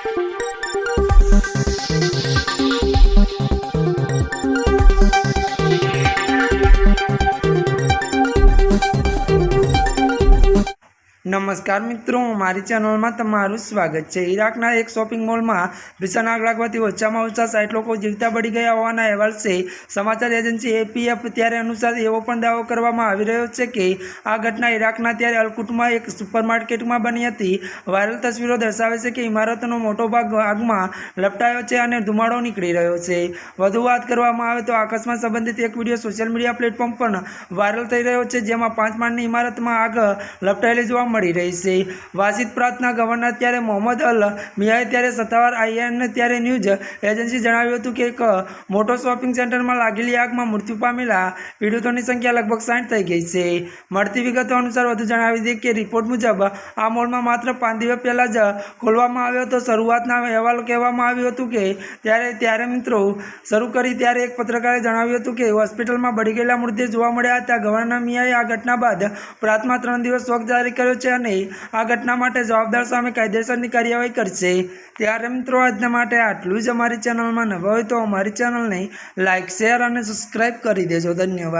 Thank you. નમસ્કાર મિત્રો, મારી ચેનલમાં તમારું સ્વાગત છે. ઈરાકના એક શોપિંગ મોલમાં ભીષણ આગ લાગવાથી ઓછામાં ઓછા સાઠ લોકો જીવતા બળી ગયા હોવાના અહેવાલ છે. સમાચાર એજન્સી એપીએફ ત્યારે અનુસાર એવો પણ દાવો કરવામાં આવી રહ્યો છે કે, આ ઘટના ઈરાકના ત્યારે અલકુટમાં એક સુપરમાર્કેટમાં બની હતી. વાયરલ તસવીરો દર્શાવે છે કે ઇમારતનો મોટો ભાગ આગમાં લપટાયો છે અને ધુમાડો નીકળી રહ્યો છે. વધુ વાત કરવામાં આવે તો આકસ્માત સંબંધિત એક વીડિયો સોશિયલ મીડિયા પ્લેટફોર્મ પણ વાયરલ થઈ રહ્યો છે, જેમાં પાંચ માળની ઇમારતમાં આગ લપટાયેલી જોવા મળી રહી છે. વાસિદ પ્રાંતના ગવર્નર ત્યારે મોહમ્મદ અલ મિયાએ ત્યારે સત્તાવાર આઈએન ત્યારે ન્યૂઝ એજન્સી જણાવ્યું હતું કે એક મોટો શોપિંગ સેન્ટરમાં લાગેલી આગમાં મૃત્યુ પામેલા પીડિતોની સંખ્યા લગભગ સાઠ થઈ ગઈ છે. મળતી વિગતો અનુસાર વધુ જણાવી દઈએ કે રિપોર્ટ મુજબ આ મોલમાં માત્ર પાંચ દિવસ પહેલાં જ ખોલવામાં આવ્યો હતો. શરૂઆતના અહેવાલો કહેવામાં આવ્યું હતું કે ત્યારે ત્યારે મિત્રો, શરૂ કરી ત્યારે એક પત્રકારે જણાવ્યું હતું કે હોસ્પિટલમાં બળી ગયેલા મૃતદેહ જોવા મળ્યા હતા. ગવર્નર મિયાએ આ ઘટના બાદ પ્રાંતમાં ત્રણ દિવસ શોક જારી કર્યો છે. અને આ ઘટના માટે જવાબદાર સામે કાયદેસરની કાર્યવાહી કરશે. ત્યારે મિત્રો, આજના માટે આટલું જ. અમારી ચેનલમાં નવા હોય તો અમારી ચેનલને લાઇક શેર અને સબસ્ક્રાઈબ કરી દેજો. ધન્યવાદ.